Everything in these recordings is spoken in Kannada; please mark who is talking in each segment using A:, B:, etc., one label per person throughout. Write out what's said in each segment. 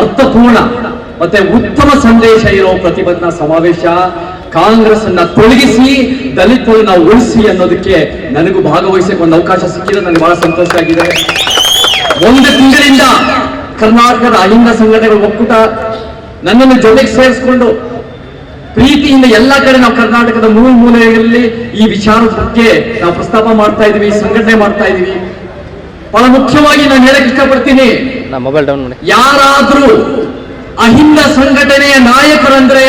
A: ಅರ್ಥಪೂರ್ಣ. ಮತ್ತೆ ಉತ್ತಮ ಸಂದೇಶ ಇರೋ ಪ್ರತಿಭಟನಾ ಸಮಾವೇಶ ಕಾಂಗ್ರೆಸ್ ಅನ್ನ ತೊಲಗಿಸಿ, ದಲಿತರನ್ನ ಉಳಿಸಿ ಅನ್ನೋದಕ್ಕೆ ನನಗೂ ಭಾಗವಹಿಸಕ್ಕೆ ಒಂದು ಅವಕಾಶ ಸಿಕ್ಕಿದೆ ನನಗೆ ಬಹಳ ಸಂತೋಷ ಆಗಿದೆ. ಒಂದು ತಿಂಗಳಿಂದ ಕರ್ನಾಟಕದ ಅಹಿಂದ ಸಂಘಟನೆಗಳ ಒಕ್ಕೂಟ ನನ್ನನ್ನು ಜೊತೆಗೆ ಸೇರಿಸಿಕೊಂಡು ಪ್ರೀತಿಯಿಂದ ಎಲ್ಲ ಕಡೆ ನಾವು ಕರ್ನಾಟಕದ ಮೂಲ ಮೂಲೆಗಳಲ್ಲಿ ಈ ವಿಚಾರದ ಬಗ್ಗೆ ನಾವು ಪ್ರಸ್ತಾಪ ಮಾಡ್ತಾ ಇದೀವಿ ಸಂಘಟನೆ ಮಾಡ್ತಾ ಇದೀವಿ ಬಹಳ ಮುಖ್ಯವಾಗಿ ನಾನು ಹೇಳಕ್ ಇಷ್ಟಪಡ್ತೀನಿ
B: ನಾ ಮೊಬೈಲ್ ಡೌನ್ ಮಾಡಿ.
A: ಯಾರಾದ್ರೂ ಅಹಿಂದ ಸಂಘಟನೆಯ ನಾಯಕರಂದ್ರೆ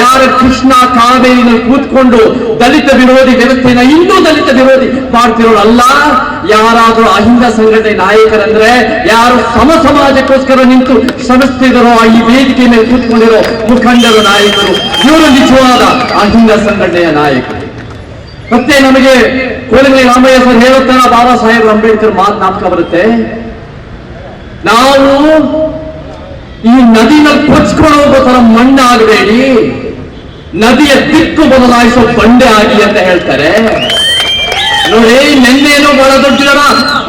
A: ಯಾರ ಕೃಷ್ಣ ಕಾವೇರಿನಲ್ಲಿ ಕೂತ್ಕೊಂಡು ದಲಿತ ವಿರೋಧಿ ವ್ಯವಸ್ಥೆನ ಇನ್ನೂ ದಲಿತ ವಿರೋಧಿ ಮಾಡ್ತಿರೋರು ಅಲ್ಲ. ಯಾರಾದ್ರೂ ಅಹಿಂದ ಸಂಘಟನೆ ನಾಯಕರಂದ್ರೆ ಯಾರು ಸಮ ಸಮಾಜಕ್ಕೋಸ್ಕರ ನಿಂತು ಆ ಈ ವೇದಿಕೆ ಮೇಲೆ ಕೂತ್ಕೊಂಡಿರೋ ಮುಖಂಡರ, ನಾಯಕರು, ಇವರು ನಿಜವಾದ ಅಹಿಂದ ಸಂಘಟನೆಯ ನಾಯಕರು. ಮತ್ತೆ ನಮಗೆ ಕೋಲಮಿ ರಾಮಯ್ಯ ಸರ್ ಹೇಳುತ್ತಾರ, ಬಾಬಾ ಸಾಹೇಬ್ ಅಂಬೇಡ್ಕರ್ ಮಾತು ನಾಪಕ ಬರುತ್ತೆ. ನಾವು ಈ ನದಿನ ತರ ಮಣ್ಣಾಗಬೇಡಿ ನದಿಯ ದಿಕ್ಕು ಬದಲಾಯಿಸೋ ಬಂಡೆ ಆಗಿ ಅಂತ ಹೇಳ್ತಾರೆ. ನೋಡಿ ನಿನ್ನೇನು ಬಹಳ ದೊಡ್ಡ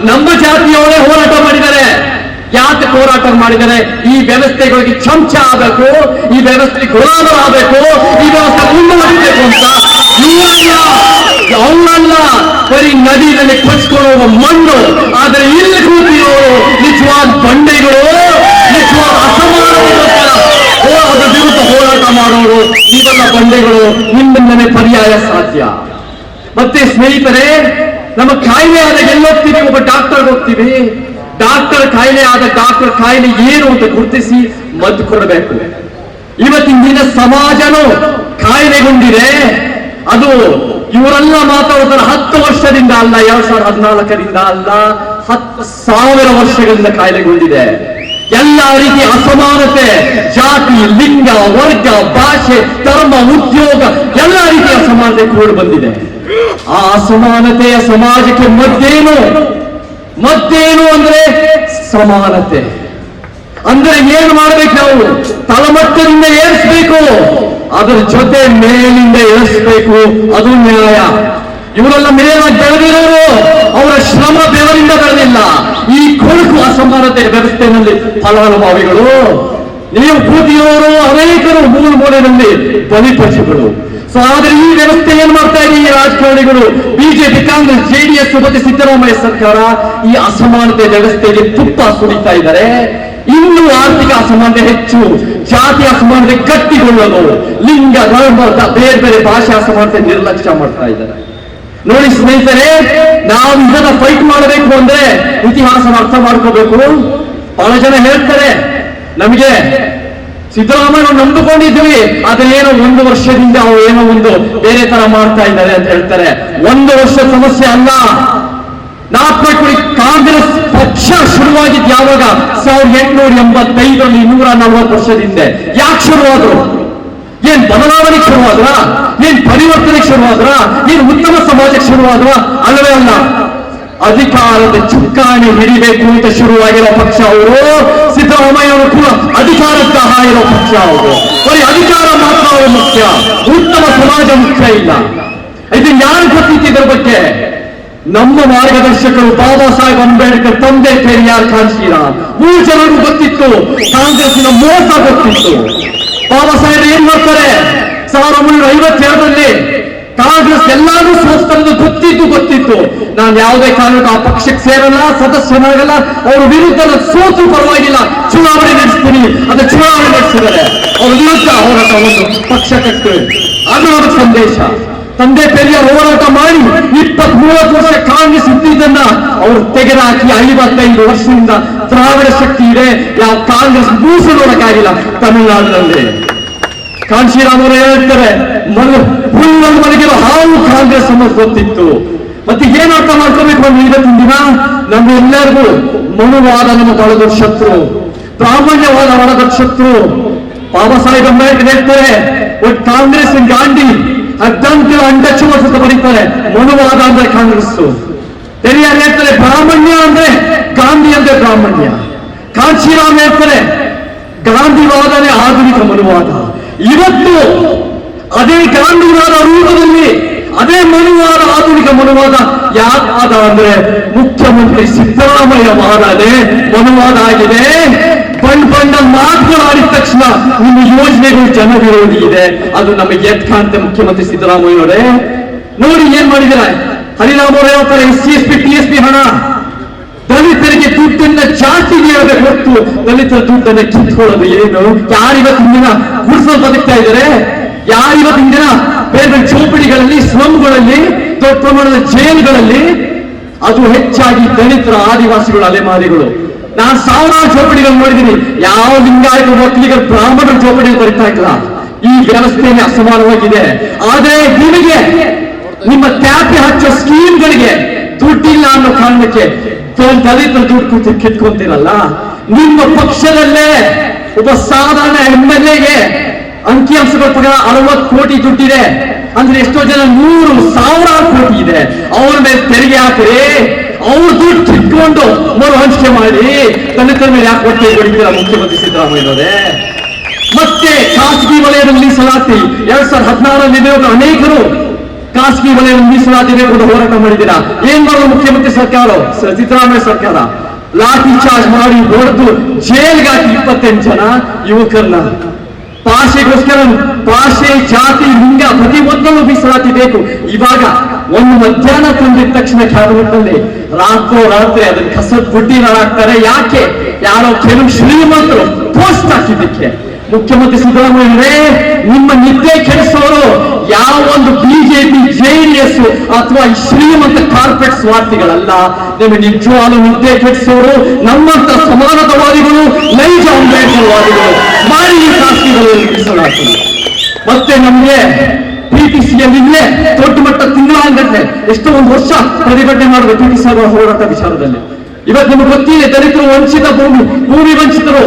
A: ನಮ್ಮ ಜಾತಿಯವರೇ ಹೋರಾಟ ಮಾಡಿದ್ದಾರೆ. ಯಾಕೆ ಹೋರಾಟ ಮಾಡಿದರೆ? ಈ ವ್ಯವಸ್ಥೆಗಳಿಗೆ ಚಮಚ ಆಗಬೇಕು, ಈ ವ್ಯವಸ್ಥೆ ಗುಲಾಮರಾಗಬೇಕು ಈ ವ್ಯವಸ್ಥೆ ಮುಂದುವರಿಬೇಕು ಅಂತ. ಇವರಲ್ಲ ಅವರಲ್ಲ ಬರೀ ನದಿಯಲ್ಲಿ ಕೊಚ್ಕೊಂಡು ಹೋಗೋ ಮಣ್ಣು. ಆದರೆ ಇಲ್ಲಿ ಕೂತಿರೋ ನಿಜವಾದ ಬಂಡೆಗಳು, ನಿಜವಾದ ಅಸಮಾನ ವಿರುದ್ಧ ಹೋರಾಟ ಮಾಡೋರು ಇವೆಲ್ಲ ಬಂಡೆಗಳು ನಿಮ್ಮಿಂದಲೇ ಪರ್ಯಾಯ ಸಾಧ್ಯ. ಮತ್ತೆ ಸ್ನೇಹಿತರೆ, ನಮ್ಮ ಕಾಯಿಲೆ ಆದಾಗ ಎಲ್ಲೋಗ್ತೀವಿ, ಒಬ್ಬ ಡಾಕ್ಟರ್ ಹೋಗ್ತೀವಿ. ಡಾಕ್ಟರ್ ಕಾಯಿಲೆ ಆದ ಡಾಕ್ಟರ್ ಕಾಯಿಲೆ ಏನು ಅಂತ ಗುರುತಿಸಿ ಮದ್ದು ಕೊಡಬೇಕು ಇವತ್ತಿನ ದಿನ ಸಮಾಜನೂ ಕಾಯಿಲೆಗೊಂಡಿದೆ ಅದು ಇವರೆಲ್ಲ ಮಾತಾಡೋದ್ರ ಹತ್ತು ವರ್ಷದಿಂದ ಅಲ್ಲ, ಎರಡ್ ಸಾವಿರದ ಹದಿನಾಲ್ಕರಿಂದ ಅಲ್ಲ, ಹತ್ತು ಸಾವಿರ ವರ್ಷಗಳಿಂದ ಕಾಯಿಲೆಗೊಂಡಿದೆ ಎಲ್ಲ ರೀತಿಯ ಅಸಮಾನತೆ, ಜಾತಿ, ಲಿಂಗ, ವರ್ಗ, ಭಾಷೆ, ಧರ್ಮ, ಉದ್ಯೋಗ, ಎಲ್ಲ ರೀತಿಯ ಅಸಮಾನತೆ ಕೂಡ ಬಂದಿದೆ. ಆ ಅಸಮಾನತೆಯ ಸಮಾಜಕ್ಕೆ ಮತ್ತೇನು? ಮತ್ತೇನು ಅಂದ್ರೆ ಸಮಾನತೆ? ಅಂದ್ರೆ ಏನ್ ಮಾಡ್ಬೇಕು ನಾವು? ತಳಮಟ್ಟದಿಂದ ಏರಿಸ್ಬೇಕು. ಅದರ ಜೊತೆ ಮೇಲಿಂದ ಏರಿಸ್ಬೇಕು. ಅದು ನ್ಯಾಯ. ಇವರೆಲ್ಲ ಮೇಲಾಗಿ ಬೆಳೆದಿರೋರು, ಅವರ ಶ್ರಮ ಬೆವರಿಂದ ಬೆಳೆದಿಲ್ಲ. ಈ ಕೊಳಕು ಅಸಮಾನತೆ ವ್ಯವಸ್ಥೆಯಲ್ಲಿ ಫಲಾನುಭವಿಗಳು, ನೀವು ಕೂತಿಯವರು ಅನೇಕರು ಮೂಲ ಮೂಲೆಯಲ್ಲಿ ಬಲಿಪಶುಗಳು. ಸೊ, ಆದ್ರೆ ಈ ವ್ಯವಸ್ಥೆ ಏನ್ ಮಾಡ್ತಾ ಇದೆ ಈ ರಾಜಕಾರಣಿಗಳು? ಬಿಜೆಪಿ, ಕಾಂಗ್ರೆಸ್ ಜೆಡಿಎಸ್ ಮತ್ತೆ ಸಿದ್ದರಾಮಯ್ಯ ಸರ್ಕಾರ ಈ ಅಸಮಾನತೆ ವ್ಯವಸ್ಥೆಗೆ ತುಪ್ಪ ಸುರಿತಾ ಇದ್ದಾರೆ. ಇನ್ನೂ ಆರ್ಥಿಕ ಅಸಮಾನತೆ ಹೆಚ್ಚು. ಜಾತಿ ಅಸಮಾನತೆ ಕಟ್ಟಿಕೊಳ್ಳಲು ಲಿಂಗ ಬೇರೆ ಬೇರೆ ಭಾಷೆ ಅಸಮಾನತೆ ನಿರ್ಲಕ್ಷ್ಯ ಮಾಡ್ತಾ ಇದ್ದಾರೆ. ನೋಡಿ ಸ್ನೇಹಿತರೆ, ನಾವು ಇದನ್ನ ಫೈಟ್ ಮಾಡಬೇಕು ಅಂದ್ರೆ ಇತಿಹಾಸ ಅರ್ಥ ಮಾಡ್ಕೋಬೇಕು. ಬಹಳ ಜನ ಹೇಳ್ತಾರೆ, ನಮಗೆ ಸಿದ್ದರಾಮಯ್ಯ ನಂಬಿಕೊಂಡಿದ್ವಿ ಆದ್ರೆ ಏನೋ ಒಂದು ವರ್ಷದಿಂದ ಅವ್ರು ಏನೋ ಒಂದು ಬೇರೆ ತರ ಮಾಡ್ತಾ ಇದ್ದಾರೆ ಅಂತ ಹೇಳ್ತಾರೆ. ಒಂದು ವರ್ಷ ಸಮಸ್ಯೆ ಅಲ್ಲ. ನಾಲ್ಕು ಕಾಂಗ್ರೆಸ್ ಪಕ್ಷ ಶುರುವಾಗಿದ್ದು ಯಾವಾಗ? ಸಾವಿರದ ಎಂಟುನೂರ ಎಂಬತ್ತೈದರಲ್ಲಿ ಇನ್ನೂರ ನಲವತ್ತು ವರ್ಷದಿಂದ. ಯಾಕೆ ಶುರುವಾದ್ರು? ಏನ್ ಬದಲಾವಣೆಗೆ ಶುರುವಾದ್ರ? ಏನ್ ಪರಿವರ್ತನೆಗೆ ಶುರುವಾದ್ರ? ಏನ್ ಉತ್ತಮ ಸಮಾಜಕ್ಕೆ ಶುರುವಾದ್ರ ಅಲ್ಲವೇ ಅಲ್ಲ. ಅಧಿಕಾರದ ಚುಕ್ಕಾಣಿ ಹಿಡಿಬೇಕು ಅಂತ ಶುರುವಾಗಿರೋ ಪಕ್ಷ ಅವರು ಸಿದ್ದರಾಮಯ್ಯ ಅವರು ಕೂಡ ಅಧಿಕಾರದ ದಾಹ ಇರೋ ಪಕ್ಷ ಅವರು. ಬರೀ ಅಧಿಕಾರ ಮಾತ್ರ ಅವರು ಮುಖ್ಯ. ಉತ್ತಮ ಸಮಾಜ ಮುಖ್ಯ ಇಲ್ಲ. ಇದು ಯಾರು ಗೊತ್ತಿತ್ತು ಇದ್ರ ಬಗ್ಗೆ. ನಮ್ಮ ಮಾರ್ಗದರ್ಶಕರು ಬಾಬಾ ಸಾಹೇಬ್ ಅಂಬೇಡ್ಕರ್ ತಂದೆ ಪೆರಿಯಾರ್ ಕಾನ್ಶಿರಾಮ್ ಮೂರು ಜನರು ಗೊತ್ತಿತ್ತು ಕಾಂಗ್ರೆಸ್ನ ಮೋಸ ಗೊತ್ತಿತ್ತು. ಬಾಬಾ ಸಾಹೇಬ್ ಏನ್ ಮಾಡ್ತಾರೆ? ಸಾವಿರದ ಒಂಬೈನೂರ ಐವತ್ತೆರಡರಲ್ಲಿ ಕಾಂಗ್ರೆಸ್ ಎಲ್ಲಾನು ಸೋಸ್ತರದು ಗೊತ್ತಿದ್ದು ಗೊತ್ತಿತ್ತು. ನಾನು ಯಾವುದೇ ಕಾರಣಕ್ಕೂ ಆ ಪಕ್ಷಕ್ಕೆ ಸೇರಲ್ಲ ಸದಸ್ಯನಾಗಲ್ಲ ಅವ್ರ ವಿರುದ್ಧ ಸೋತು ಪರವಾಗಿಲ್ಲ. ಚುನಾವಣೆ ನಡೆಸ್ತೀನಿ. ಅದು ಚುನಾವಣೆ ನಡೆಸಿದರೆ ಅವ್ರ ವಿರುದ್ಧ ಹೋರಾಟ ಒಂದು ಪಕ್ಷ ಕಟ್ಟಿ ಅದು ಅವರ ಸಂದೇಶ. ತಂದೆ ಪೆರಿಯ ಹೋರಾಟ ಮಾಡಿ ಇಪ್ಪತ್ತ್ ಮೂವತ್ತು ವರ್ಷ ಕಾಂಗ್ರೆಸ್ ಇದ್ದಿದ್ದನ್ನ ಅವರು ತೆಗೆದಾಕಿ ಐವತ್ತೈದು ವರ್ಷದಿಂದ ದ್ರಾವಿಡ ಶಕ್ತಿ ಇದೆ. ಯಾವ ಕಾಂಗ್ರೆಸ್ ಮೂಸು ನೋಡಕ್ಕಾಗಿಲ್ಲ ತಮಿಳುನಾಡಿನಲ್ಲಿ. ಕಾಂಶಿರಾಮ್ ಅವರು ಹೇಳ್ತಾರೆ ಫುಲ್ ಮನೆಗೆ ಹಾವು ಕಾಂಗ್ರೆಸ್ ಅನ್ನೋದು ಗೊತ್ತಿತ್ತು. ಮತ್ತೆ ಏನ್ ಅರ್ಥ ಮಾಡ್ಕೋಬೇಕು ಅಂದ್ರೆ ಇವತ್ತಿನ ದಿನ? ನಮ್ಮೆಲ್ಲರಿಗೂ ಮನುವಾದ ನಮ್ಮ ಒಳದೊಡ್ಡ ಶತ್ರು, ಪ್ರಾಮಾಣ್ಯವಾದ ಒಳದೊಡ್ಡ ಶತ್ರು. ಬಾಬಾ ಸಾಹೇಬ್ ಅಂಬೇಡ್ಕರ್ ಹೇಳ್ತಾರೆ, ಒಟ್ ಕಾಂಗ್ರೆಸ್ ಗಾಂಧಿ ಅರ್ಧಂಕಿಲ ಅಂಡಚ್ಚು ಅಂತ ಬರೀತಾರೆ. ಮನುವಾದ ಅಂದ್ರೆ ಕಾಂಗ್ರೆಸ್ ಪೆರಿಯಾರ್ ಹೇಳ್ತಾರೆ ಬ್ರಾಹ್ಮಣ್ಯ ಅಂದ್ರೆ ಗಾಂಧಿ ಅಂದ್ರೆ ಬ್ರಾಹ್ಮಣ್ಯ ಕಾಂಶಿರಾಮ್ ಹೇಳ್ತಾರೆ, ಗಾಂಧಿವಾದನೇ ಆಧುನಿಕ ಮನುವಾದ. ಇವತ್ತು ಅದೇ ಗಾಂಧಿವಾದ ರೂಪದಲ್ಲಿ, ಅದೇ ಮನುವಾದ, ಆಧುನಿಕ ಮನುವಾದ ಯಾಕಾದ ಅಂದ್ರೆ ಮುಖ್ಯಮಂತ್ರಿ ಸಿದ್ದರಾಮಯ್ಯ ವಾದನೇ ಮನುವಾದ ಆಗಿದೆ. ಬಣ್ಣ ಬಣ್ಣ ಆಡಿದ ತಕ್ಷಣ ನಿಮ್ಮ ಯೋಜನೆಗಳು ಜನ ವಿರೋಧಿ ಇದೆ. ಅದು ನಮಗೆ ಕಾಣ್ತೆ ಮುಖ್ಯಮಂತ್ರಿ ಸಿದ್ದರಾಮಯ್ಯ ನೋಡಿ ಏನ್ ಮಾಡಿದಿರ ಹರಿರಾಮ್ ಅವರೇ ಹೇಳ್ತಾರೆ S C, S P, T S P ಹಣ. ದಲಿತರಿಗೆ ದುಡ್ಡನ್ನ ಜಾಸ್ತಿ ನೀಡದೆ ಹೊತ್ತು ದಲಿತರ ದುಡ್ಡನ್ನ ಕಿತ್ಕೊಳ್ಳೋದು ಏನು? ಯಾರಿವತ್ತಿನ ದಿನ ಗುಡಿಸಲು ಬದುಕ್ತಾ ಇದ್ದಾರೆ? ಯಾರಿವತ್ತಿನ ದಿನ ಬೇರೆ ಬೇರೆ ಚೌಪಡಿಗಳಲ್ಲಿ ಸ್ಲಮ್ಗಳಲ್ಲಿ ದೊಡ್ಡ ಪ್ರಮಾಣದ ಜೈಲುಗಳಲ್ಲಿ? ಅದು ಹೆಚ್ಚಾಗಿ ದಲಿತರ ಆದಿವಾಸಿಗಳು ಅಲೆಮಾರಿಗಳು. ನಾನು ಸಾವಿರಾರು ಚೌಪಡಿಗಳು ನೋಡಿದ್ದೀನಿ. ಯಾವ ಲಿಂಗಾಯತ ಒಕ್ಕಲಿಗರ ಬ್ರಾಹ್ಮಣ ಚೌಪಡಿಗಳು ಬರಿತಾ ಇಲ್ಲ ಈ ವ್ಯವಸ್ಥೆಯಲ್ಲಿ ಅಸಮಾನವಾಗಿದೆ. ಆದರೆ ನಿಮಗೆ ನಿಮ್ಮ ತ್ಯಾಪಿ ಹಚ್ಚೋ ಸ್ಕೀಮ್ಗಳಿಗೆ ದುಡ್ಡಿಲ್ಲ ಅನ್ನೋ ಕಾರಣಕ್ಕೆ ದಲಿತರ ದುಡ್ಡು ಕೂತು ಕಿತ್ಕೊಂತೀರಲ್ಲ ನಿಮ್ಮ ಪಕ್ಷದಲ್ಲೇ ಒಬ್ಬ ಸಾಧಾರಣ ಎಂ ಎಲ್ ಎಗೆ ಅಂಕಿಅಂಶಗಳ ಪ್ರಕಾರ ಅರವತ್ತು ಕೋಟಿ ದುಡ್ಡಿದೆ. ಅಂದ್ರೆ ಎಷ್ಟೋ ಜನ ನೂರು ಸಾವಿರಾರು ಕೋಟಿ ಇದೆ. ಅವ್ರ ಮೇಲೆ ತೆರಿಗೆ ಹಾಕ್ರಿ. ಅವ್ರ ದುಡ್ಡು ಕಿತ್ಕೊಂಡು ಮರು ಹಂಚಿಕೆ ಮಾಡಿ. ದಲಿತರ ಮೇಲೆ ಯಾಕೆ ಹೊಟ್ಟೆ ಹೊಡಿತೀರ ಮುಖ್ಯಮಂತ್ರಿ ಸಿದ್ದರಾಮಯ್ಯನವರೇ ಮತ್ತೆ ಖಾಸಗಿ ವಲಯದಲ್ಲಿ ಮೀಸಲಾತಿ. ಎರಡ್ ಸಾವಿರದ ಹದಿನಾರರಲ್ಲಿ ಅನೇಕರು ಖಾಸಗಿ ವಲಯದ ಮೀಸಲಾತಿಗೆ ಅಂತ ಹೋರಾಟ ಮಾಡಿದ್ದೀರಾ? ಏನ್ ಮಾಡೋದು ಮುಖ್ಯಮಂತ್ರಿ ಸರ್ಕಾರ ಸಿದ್ದರಾಮಯ್ಯ ಸರ್ಕಾರ. ಲಾಠಿ ಚಾರ್ಜ್ ಮಾಡಿ ಹೊಡೆದು ಜೈಲ್ಗೆ ಹಾಕಿ ಇಪ್ಪತ್ತೆಂಟು ಜನ ಯುವಕರನ್ನ. ಭಾಷೆಗೋಸ್ಕರ ಭಾಷೆ, ಜಾತಿ, ಲಿಂಗ ಪ್ರತಿ ಒಂದನ್ನು ಮೀಸಲಾತಿ ಬೇಕು. ಇವಾಗ ಒಂದು ಮಧ್ಯಾಹ್ನ ತಂದಿದ ತಕ್ಷಣ ಕ್ಯಾಬಿನೆಟ್ನಲ್ಲಿ ರಾತ್ರೋ ರಾತ್ರಿ ಅದನ್ನ ಕಸದ ಬುಡ್ಡಿ ಹಾಕ್ತಾರೆ ಯಾಕೆ? ಯಾರೋ ಕೆಲವು ಶ್ರೀಮಂತರು ಪೋಸ್ಟ್ ಹಾಕಿದ್ದಕ್ಕೆ. ಮುಖ್ಯಮಂತ್ರಿ ಸಿದ್ದರಾಮಯ್ಯರೇ ನಿಮ್ಮ ನಿದ್ದೆ ಕೆಡಿಸೋರು ಯಾವ ಒಂದು ಬಿಜೆಪಿ ಜೆಡಿಎಸ್ ಅಥವಾ ಶ್ರೀಮಂತ ಕಾರ್ಪೊರೇಟ್ ಸ್ವಾರ್ಥಿಗಳಲ್ಲ. ನೀವು ನಿಜವಾದ ನಿದ್ದೆ ಕೆಡಿಸೋರು, ನಮ್ಮಂತ ಸಮಾನತವಾದಿಗಳು, ನೈಜ ಅಂಬೇಡ್ಕರ್ ವಾದಿಗಳು ಮಾಡಿ ಈ ಮೀಸಲಾಗ್ತದೆ ಮತ್ತೆ ನಮ್ಗೆ ದೊಡ್ಡ ಮಟ್ಟ ತಿಂಗಳಾಗತ್ತೆ. ಎಷ್ಟೋ ಒಂದು ವರ್ಷ ಪ್ರತಿಭಟನೆ ಮಾಡಿದ್ರು ಪಿಟಿಸಿ ಅವರ ಹೋರಾಟ ವಿಚಾರದಲ್ಲಿ. ಇವತ್ತು ನಿಮ್ಗೆ ಗೊತ್ತಿದೆ, ದಲಿತರು ವಂಚಿತ ಭೂಮಿ ಭೂಮಿ ವಂಚಿತರು,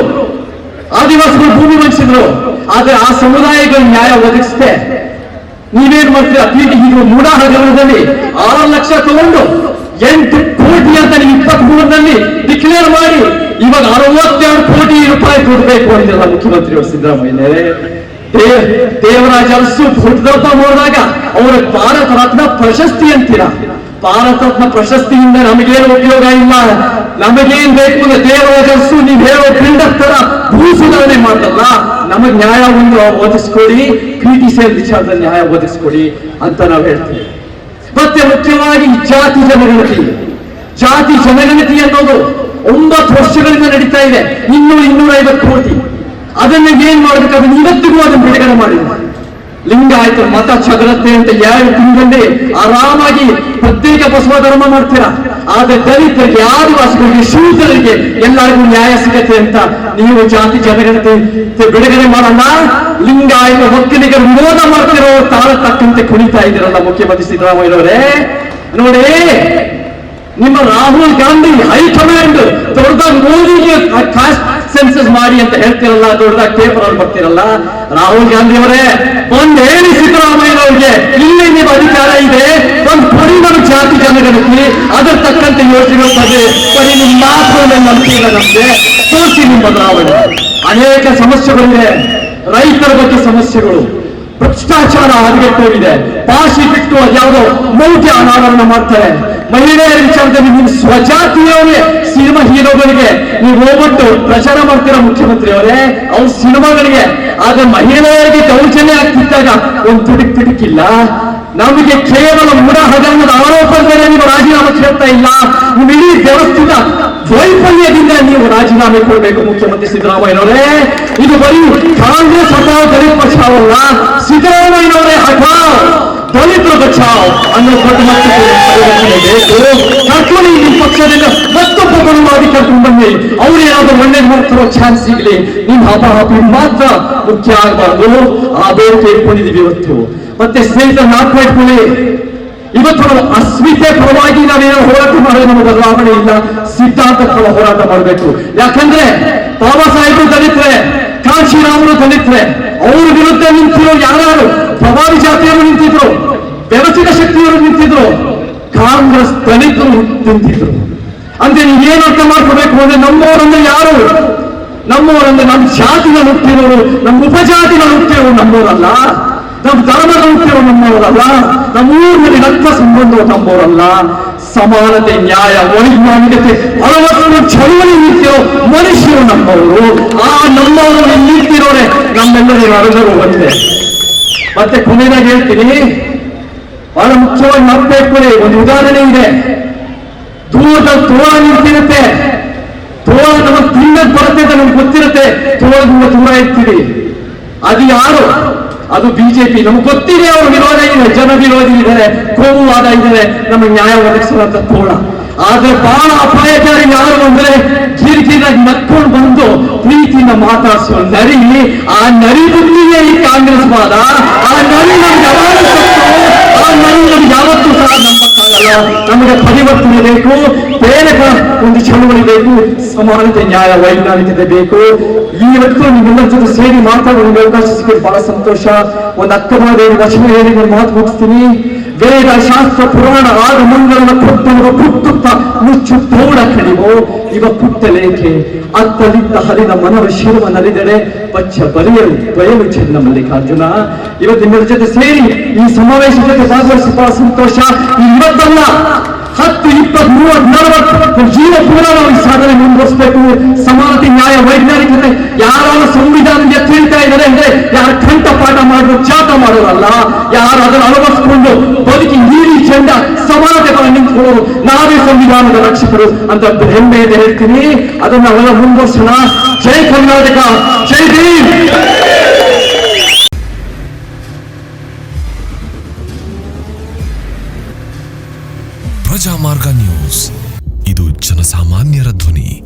A: ಆದಿವಾಸಿಗಳು ಭೂಮಿ ವಂಚಿತರು. ಆದ್ರೆ ಆ ಸಮುದಾಯಗಳ ನ್ಯಾಯ ಒದಗಿಸದೆ. ನೀವೇನ್ ಮಾಡ್ತೀರಿ? ಅತಿ ಈಗ ಮೂಡ ಹಗರಣದಲ್ಲಿ ಆರು ಲಕ್ಷ ತಗೊಂಡು ಎಂಟು ಕೋಟಿ ಅಂತ ನೀವು ಇಪ್ಪತ್ತ್ ಮೂರರಲ್ಲಿ ಡಿಕ್ಲೇರ್ ಮಾಡಿ, ಇವಾಗ ಅರವತ್ತೆರಡು ಕೋಟಿ ರೂಪಾಯಿ ಕೊಡಬೇಕು ಅಂದಿರಲ್ಲ ಮುಖ್ಯಮಂತ್ರಿ ಅವರು ಸಿದ್ದರಾಮಯ್ಯನವರೇ ದೇವ್ ದೇವರಾಜ ಅರಸು ಹುಟ್ಟದಪ್ಪ ನೋಡಿದಾಗ ಅವರ ಭಾರತ ರತ್ನ ಪ್ರಶಸ್ತಿ ಅಂತೀರ? ಭಾರತ ರತ್ನ ಪ್ರಶಸ್ತಿಯಿಂದ ನಮಗೇನು ಉಪಯೋಗ ಇಲ್ಲ? ನಮಗೇನ್ ಬೇಕು ಅಂದ್ರೆ ದೇವರಾಜ ನೀವ್ ಹೇಳೋ ಬಿಲ್ಡರ್ ತರ ಭೂ ಸುಧಾರಣೆ ಮಾಡಲ್ಲ ನಮಗ್ ನ್ಯಾಯ ಒಂದು ಒದಗಿಸ್ಕೊಡಿ ಕ್ರಿಟಿಸಿಯಲ್ ವಿಚಾರದಲ್ಲಿ ನ್ಯಾಯ ಒದಗಿಸ್ಕೊಡಿ ಅಂತ ನಾವು ಹೇಳ್ತೀವಿ. ಮತ್ತೆ ಮುಖ್ಯವಾಗಿ ಜಾತಿ ಜನಗಣತಿ. ಜಾತಿ ಜನಗಣತಿ ಅನ್ನೋದು ಒಂಬತ್ತು ವರ್ಷಗಳಿಂದ ನಡೀತಾ ಇದೆ. ಇನ್ನೂರು ಇನ್ನೂರ ಐವತ್ತು ಕೋಟಿ. ಅದನ್ನ ಏನ್ ಮಾಡ್ಬೇಕಾದ್ರೆ ಇವತ್ತಿಗೂ ಅದನ್ನು ಬಿಡುಗಡೆ ಮಾಡಿಲ್ಲ ಲಿಂಗಾಯತ ಮತ ಚದರತೆ ಅಂತ ಎರಡು ತಿಂಗಳಲ್ಲಿ ಆರಾಮಾಗಿ ಪ್ರತ್ಯೇಕ ಬಸವ ಧರ್ಮ ಮಾಡ್ತೀರಾ? ಆದ್ರೆ ದಲಿತರಿಗೆ, ಆದಿವಾಸಿಗಳಿಗೆ, ಶೂದ್ರರಿಗೆ ಎಲ್ಲರಿಗೂ ನ್ಯಾಯ ಸಿಗತ್ತೆ ಅಂತ ನೀವು ಜಾತಿ ಜನಗಣತಿ ಬಿಡುಗಡೆ ಮಾಡಲ್ಲ ಲಿಂಗಾಯತ ಹೊಕ್ಕಲಿಗೆ ವಿರೋಧ ಮಾಡ್ತಿರೋ ತಾಳ ತಕ್ಕಂತೆ ಕುಣಿತಾ ಇದ್ದೀರಲ್ಲ ಮುಖ್ಯಮಂತ್ರಿ ಸಿದ್ದರಾಮಯ್ಯನವರೇ ನೋಡಿ, ನಿಮ್ಮ ರಾಹುಲ್ ಗಾಂಧಿ ಹೈಕಮಾಂಡ್ ದೊಡ್ಡ ಮೋದಿಗೆ ಸೆನ್ಸಸ್ ಮಾಡಿ ಅಂತ ಹೇಳ್ತಿರಲ್ಲ, ದೊಡ್ಡದಾಗ ಪೇಪರ್ ಅವ್ರು ಬರ್ತಿರಲ್ಲ, ರಾಹುಲ್ ಗಾಂಧಿ ಅವರೇ ಒಂದ್ ಹೇಳಿ ಸಿದ್ದರಾಮಯ್ಯನವ್ರಿಗೆ ಇಲ್ಲಿ ನಿಮ್ಮ ಅಧಿಕಾರ ಇದೆ, ಒಂದ್ ಪರಿಮಳ ಜಾತಿ ಜನಗಣತಿ, ಅದರ ತಕ್ಕಂತೆ ಯೋಚನೆಗಳು ಬಗ್ಗೆ ಬರೀ ನಿಮ್ಮ ಮಾತುಗಳ ಮೇಲೆ ನಂಬಿಕೆ ಇಲ್ಲ ನಮ್ಗೆ. ತೋರಿಸಿ ನಿಮ್ಮ ಬದಲಾವಣೆ. ಅನೇಕ ಸಮಸ್ಯೆಗಳಿವೆ. ರೈತರ ಬಗ್ಗೆ ಸಮಸ್ಯೆಗಳು. ಭ್ರಷ್ಟಾಚಾರ ಹದಗೆಟ್ಟೋಗಿದೆ ಪಾಶಿ ಬಿಟ್ಟು ಅದ್ಯಾವುದೋ ಮೌಢ್ಯ ಅನಾವರಣ ಮಾಡ್ತಾರೆ. ಮಹಿಳೆಯರ ವಿಚಾರದಲ್ಲಿ ನಿಮ್ಮ ಸ್ವಜಾತಿಯವರೇ ಸಿನಿಮಾ ಹೀರೋಗಳಿಗೆ ನೀವು ಹೋಗ್ಬಿಟ್ಟು ಪ್ರಚಾರ ಮಾಡ್ತೀರಾ ಮುಖ್ಯಮಂತ್ರಿ ಅವರೇ ಅವ್ರ ಸಿನಿಮಾಗಳಿಗೆ. ಆದ್ರೆ ಮಹಿಳೆಯರಿಗೆ ದೌರ್ಜನ್ಯ ಆಗ್ತಿದ್ದಾಗ ಒಂದು ತುಡುಕ್ ತಿಡಿಕಿಲ್ಲ ನಮಗೆ ಕೇವಲ ಮೂಢ ಹಗರಣದ ಆರೋಪದಲ್ಲಿ ನೀವು ರಾಜೀನಾಮೆ ಕೇಳ್ತಾ ಇಲ್ಲ. ನಿಮ್ಮ ಇಡೀ ವ್ಯವಸ್ಥಿತ ವೈಫಲ್ಯದಿಂದ ನೀವು ರಾಜೀನಾಮೆ ಕೊಡಬೇಕು ಮುಖ್ಯಮಂತ್ರಿ ಸಿದ್ದರಾಮಯ್ಯನವರೇ ಇದು ಬರೀ ಕಾಂಗ್ರೆಸ್ ಹಠಾವ್ ದಲಿತ ಅವಲ್ಲ ಸಿದ್ದರಾಮಯ್ಯನವರೇ ಹಠಾವ್ ದಲಿತರು ಬಚಾವ್ ಅನ್ನೋ ದೊಡ್ಡ ಕರ್ಕೊಂಡು ನಿಮ್ಮ ಪಕ್ಷದಿಂದ ಮತ್ತೊಬ್ಬ ಬಲವಾಗಿ ಕರ್ಕೊಂಡು ಬನ್ನಿ. ಅವ್ರು ಏನಾದ್ರು ಮಣ್ಣೆ ಮಾಡ್ತಿರೋ ಚಾನ್ಸ್ ಸಿಗ್ಲಿ. ನಿಮ್ ಹಬ್ಬಿ ಮಾತ್ರ ಮುಖ್ಯ ಆಗಬಾರ್ದು. ಆ ಬೇಡಿಕೆ ಇಟ್ಕೊಂಡಿದ್ದೀವಿ ಇವತ್ತು. ಮತ್ತೆ ಸ್ನೇಹಿತರ ನಾಲ್ಕು ಇಟ್ಕೊಳ್ಳಿ ಇವತ್ತು ನಾವು ಅಸ್ಮಿತೆ ಪರವಾಗಿ ನಾವೇನೋ ಹೋರಾಟ ಮಾಡೋದು ನಮ್ಮ ಬದಲಾವಣೆ ಇಲ್ಲ. ಸಿದ್ಧಾಂತ ಪರ ಹೋರಾಟ ಮಾಡಬೇಕು. ಯಾಕಂದ್ರೆ ಬಾಬಾ ಸಾಹೇಬರು ದಲಿತರೆ, ಕಾಶಿರಾಮರು ದಲಿತರೆ, ಅವ್ರ ವಿರುದ್ಧ ನಿಂತಿರೋ ಯಾರು ಪ್ರಭಾವಿ ಜಾತಿಯವರು ನಿಂತಿದ್ರು, ವ್ಯವಸ್ಥಿತ ಶಕ್ತಿಯವರು ನಿಂತಿದ್ರು, ಕಾಂಗ್ರೆಸ್ ದಲಿತರು ನಿಂತಿದ್ರು ಅಂದ್ರೆ ನೀವೇನು ಅರ್ಥ ಮಾಡ್ಕೋಬೇಕು ಅಂದ್ರೆ ನಮ್ಮವರಂದ್ರೆ ಯಾರು? ನಮ್ಮವರಂದ್ರೆ ನಮ್ಮ ಜಾತಿನ ಹುಟ್ಟಿರೋರು ನಮ್ಮ ಉಪಜಾತಿನ ಹುಟ್ಟಿರೋರು ನಮ್ಮವರಲ್ಲ. ನಮ್ಮ ಧರ್ಮದ ಹುಟ್ಟಿರೋ ನಮ್ಮವರಲ್ಲ. ನಮ್ಮ ಊರಿನಲ್ಲಿ ರಕ್ತ ಸಂಬಂಧವು ನಮ್ಮವರಲ್ಲ. ಸಮಾನತೆ, ನ್ಯಾಯ ವೈಜ್ಞಾನಿಕತೆ ಹಲವತ್ತು ಚಳುವಳಿ ನಿಂತಿರೋ ಮನುಷ್ಯರು ನಮ್ಮವರು. ಆ ನಮ್ಮವರು ನಿಂತಿರೋರೆ ನಮ್ಮೆಲ್ಲರಿಗೂ ಅರಗರು ಬಂದಿದೆ ಮತ್ತೆ ಕೊನೆಯದಾಗಿ ಹೇಳ್ತೀನಿ, ಬಹಳ ಮುಖ್ಯವಾಗಿ ಮರ್ತಬೇಕು ಒಂದು ಉದಾಹರಣೆ ಇದೆ. ದೂರದ ತೋಳ ನಿಂತಿರುತ್ತೆ. ತೋಳ ನಮಗೆ ತಿನ್ನಕ್ ಬರುತ್ತೆ ನಮ್ಗೆ ಗೊತ್ತಿರುತ್ತೆ. ತೋಳದಿಂದ ದೂರ ಇರ್ತೀವಿ. ಅದು ಯಾರು? ಅದು ಬಿಜೆಪಿ ನಮ್ಗೆ ಗೊತ್ತಿದೆ ಅವ್ರ ವಿರೋಧ ಇದೆ ಜನ ವಿರೋಧಿ ಇದ್ದಾರೆ ಕೋಮುವಾದ ಇದ್ದಾರೆ. ನಮಗೆ ನ್ಯಾಯ ಒದಗಿಸುವಂತ ತೋಳ. ಆದ್ರೆ ಬಹಳ ಅಪಾಯಕಾರಿ ಯಾರು ಅಂದ್ರೆ ಕಿರಿಕಿರಾಗಿ ನಕ್ಕೊಂಡು ಬಂದು ಪ್ರೀತಿಯಿಂದ ಮಾತಾಡಿಸುವ ನರಿ. ಆ ನರಿ ಬುದ್ಧಿಗೆ ಈ ಕಾಂಗ್ರೆಸ್ ವಾದ. ಆ ನರಿ ನಮ್ಗೆ ಆ ನರಿ ನಮ್ಗೆ ಯಾವತ್ತೂ ಸಹ ನಂಬಕ್ಕಾಗಲ್ಲ. ನಮಗೆ ಪರಿವರ್ತನೆ ಬೇಕು. ಬೇರೆ ಒಂದು ಚಳುವಳಿ ಬೇಕು. ಸಮಾನತೆ, ನ್ಯಾಯ, ವೈಜ್ಞಾನಿಕತೆ ಬೇಕು. ಇವತ್ತು ನಿಮ್ಮೆಲ್ಲರ ಜೊತೆ ಸೇರಿ ಮಾತಾಡೋ ಒಂದು ಅವಕಾಶ ಸಿಕ್ಕಿದ್ದು ಬಹಳ ಸಂತೋಷ. ಒಂದು ಅಕ್ಕಮಾದೇವಿ ವಚನ ಹೇಳಿ ನಾನು ಮಾತು ಮುಗಿಸ್ತೀನಿ. ವೇದ ಶಾಸ್ತ್ರ ಪುರಾಣ ಆಗ ಮಂಗಳನ ಕೊಟ್ಟವ ಪುಟ್ಟುತ್ತ ಮುಚ್ಚು ತೋಡ ಕಡಿವೋ ಇವ ಲೇಖೆ ಅತ್ತಲಿದ್ದ ಹರಿದ ಮನವ ಶಿರುವ ನಲಿದಡೆ ಪಚ್ಚ ಬರೆಯಲು ಬಯಲು ಚೆನ್ನ ಮಲ್ಲಿಕಾರ್ಜುನ. ಇವತ್ತು ನಿಮ್ಮ ಜೊತೆ ಸೇರಿ ಈ ಸಮಾವೇಶ ಜೊತೆ ಭಾಗವಹಿಸಿ ಸಂತೋಷ ಇವತ್ತಲ್ಲ ಹತ್ತು, ಇಪ್ಪತ್ತ್ ಮೂವತ್ತ್, ನಲವತ್ತು ಜೀವ ಪೂರ ಮುಂದುವರಿಸಬೇಕು ಸಮಾನತೆ, ನ್ಯಾಯ ವೈಜ್ಞಾನಿಕತೆ ಯಾರು ಸಂವಿಧಾನದ ತಿಳಿತಾ ಇದ್ದಾರೆ ಅಂದ್ರೆ ಯಾರು ಕಂಠ ಪಾಠ ಮಾಡಿದ್ರು ಚಾಟ ಮಾಡೋರಲ್ಲ. ಯಾರು ಅದನ್ನು ಅಳವಡಿಸಿಕೊಂಡು ಬದುಕಿ ನೀಲಿ ಚೆಂದ ಸಮಾನತೆ ಪರ ನಿಂತ್ಕೊಳ್ಳೋರು ನಾವೇ ಸಂವಿಧಾನದ ರಕ್ಷಕರು ಅಂತ ಹೆಮ್ಮೆಯಿಂದ ಹೇಳ್ತೀನಿ. ಅದನ್ನ ನಾವೆಲ್ಲ ಮುಂದುವರ್ಸೋಣ. ಜೈ ಕರ್ನಾಟಕ, ಜೈ ಭೀಮ್!
B: ಪ್ರಜಾಮಾರ್ಗ ನ್ಯೂಸ್. ಇದು ಜನಸಾಮಾನ್ಯರ ಧ್ವನಿ.